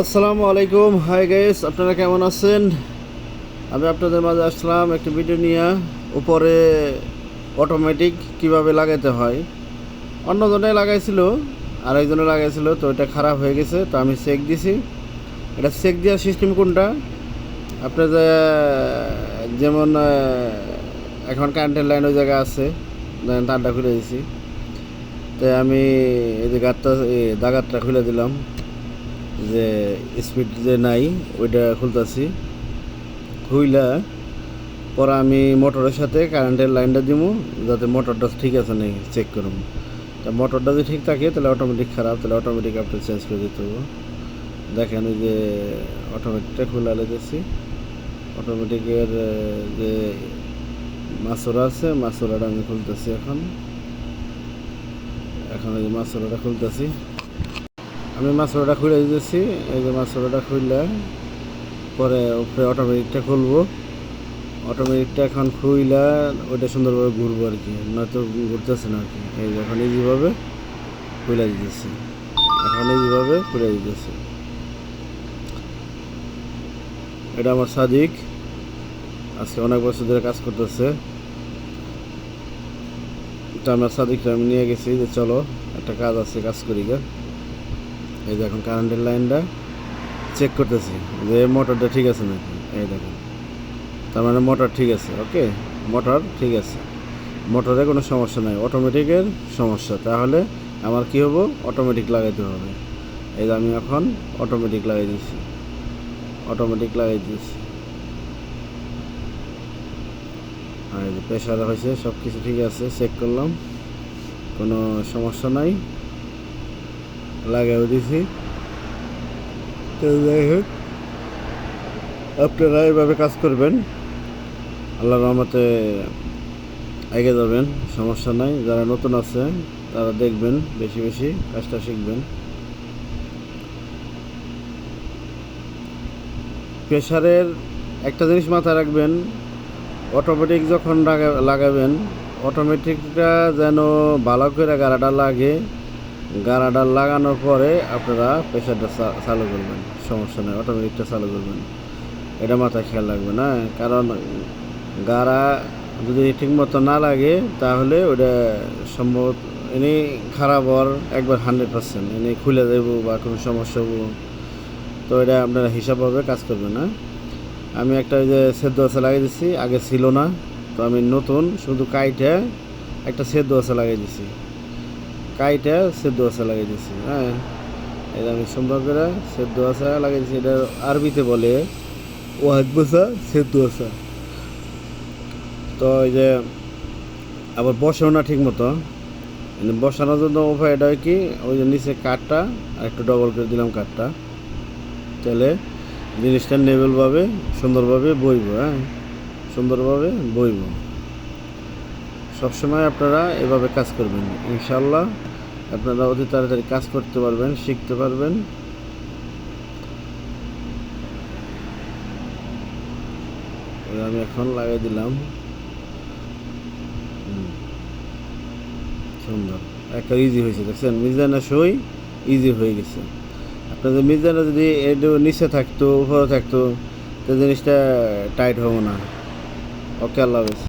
আসসালামু আলাইকুম। Hi guys আপনারা কেমন আছেন? আমি আপনাদের মাঝে আসলাম একটি ভিডিও নিয়ে। উপরে অটোমেটিক কীভাবে লাগাইতে হয়। অন্যজনে লাগাইছিল, আরেকজনে লাগাইছিল, তো এটা খারাপ হয়ে গেছে, তো আমি চেক দিছি। এটা চেক দেওয়ার সিস্টেম কোনটা? আপনার যেমন এখন কারেন্টের লাইন ওই জায়গায় আছে তারটা খুলে দিছি। তাই আমি এই যে গাতটা দাগাতটা খুলে দিলাম। যে স্পিড যে নাই, ওইটা খুলতেছি। খুইলা পরে আমি মোটরের সাথে কারেন্টের লাইনটা দিব যাতে মোটরটা ঠিক আছে নাকি চেক করুন তা মোটরটা যদি ঠিক থাকে, তাহলে অটোমেটিক খারাপ, তাহলে অটোমেটিক আপনি চেঞ্জ করে দিতে হবে দেখেন যে অটোমেটিকটা খোলা লেগেছি। অটোমেটিকের যে মাছরা আছে, মাছরাটা আমি খুলতেছি এখন। এখন ওই যে মাছরাটা খুলতেছি। আমি মাছ মাছরাটা খুলে দিতেছি এই যে মাছ মাছরাটা খুললে পরে উপরে অটোমেটিকটা খুলবো। অটোমেটিকটা এখন খুইলা ওইটা সুন্দরভাবে ঘুরবো আর কি, নয়তো ঘুরতেছে না আর কি। এই যে এখন ইজিভাবে খুলে দিতেছি। এখন ইজিভাবে খুলে দিতেছি। এটা আমার সাদিক। আজকে অনেক বছর ধরে কাজ করতেছে। এটা আমার সাদিকটা আমি নিয়ে গেছি যে চলো, একটা কাজ আছে, কাজ করি গা। এই যে এখন কারেন্টের লাইনটা চেক করতেছি যে মোটরটা ঠিক আছে নাকি? এই দেখেন, তার মানে মোটর ঠিক আছে ওকে মোটর ঠিক আছে। মোটরে কোনো সমস্যা নাই অটোমেটিকের সমস্যা। তাহলে আমার কি হব? অটোমেটিক লাগাইতে হবে। এই যে আমি এখন অটোমেটিক লাগাই দিচ্ছি অটোমেটিক লাগাই দিচ্ছি আর প্রেশার হয়েছে সব কিছু ঠিক আছে চেক করলাম। কোনো সমস্যা নাই। লাগাও দিছি। তো যাই হোক, আপনারা এভাবে কাজ করবেন। আল্লাহ রহমতে এগিয়ে যাবেন, সমস্যা নাই। যারা নতুন আছে, তারা দেখবেন, বেশি বেশি কাজটা শিখবেন। প্রেশারের একটা জিনিস মাথায় রাখবেন অটোমেটিক যখন লাগা- লাগাবেন অটোমেটিকটা যেন ভালো করে গাড়াটা লাগে গাড়াটা লাগানোর পরে আপনারা প্রেশারটা চালু করবেন। সমস্যা নেই অটোমেটিকটা চালু করবেন। এটা মাথায় খেয়াল রাখবে না কারণ গাড়া যদি ঠিকমতো না লাগে, তাহলে ওটা সম্ভবত এনে খারাপ হওয়ার একবার হান্ড্রেড পার্সেন্ট এনে খুলে দেবো বা কোনো সমস্যা হব। তো এটা আপনারা হিসাবভাবে কাজ করবেন না আমি একটা ওই যে সেদ্ধ আছে লাগিয়ে দিচ্ছি আগে ছিল না। তো আমি নতুন, শুধু কাইটে একটা সেদ্ধ আছে লাগিয়ে দিছি। কাইটে সেদ্ধ আছে লাগিয়ে দিছি হ্যাঁ এটা আমি সুন্দর করে সেদ্ধ আছে লাগিয়ে দিছি এটা আরবিতে বলে ওয়াদ বসা সেদ্ধ আছে। তো এই যে আবার বসেও না ঠিক মতো। বসানোর জন্য উপায়টা হয় কি, ওই যে নিচে কাঠটা আর একটু ডবল করে দিলাম কাঠটা। তাহলে জিনিসটা নেবেলভাবে সুন্দরভাবে বইব হ্যাঁ? সুন্দরভাবে বইব। সবসময় আপনারা এভাবে কাজ করবেন। ইনশাল্লাহ আপনারা অতি তাড়াতাড়ি কাজ করতে পারবেন, শিখতে পারবেন। আমি এখন লাগিয়ে দিলাম। সুন্দর। একটা ইজি হয়েছে, দেখছেন? মিজানা সই ইজি হয়ে গেছে। আপনাদের মিজানা যদি একটু নিচে থাকতো, উপরে থাকতো, তো জিনিসটা টাইট হব না। ওকে, আল্লাহ হাফেজ।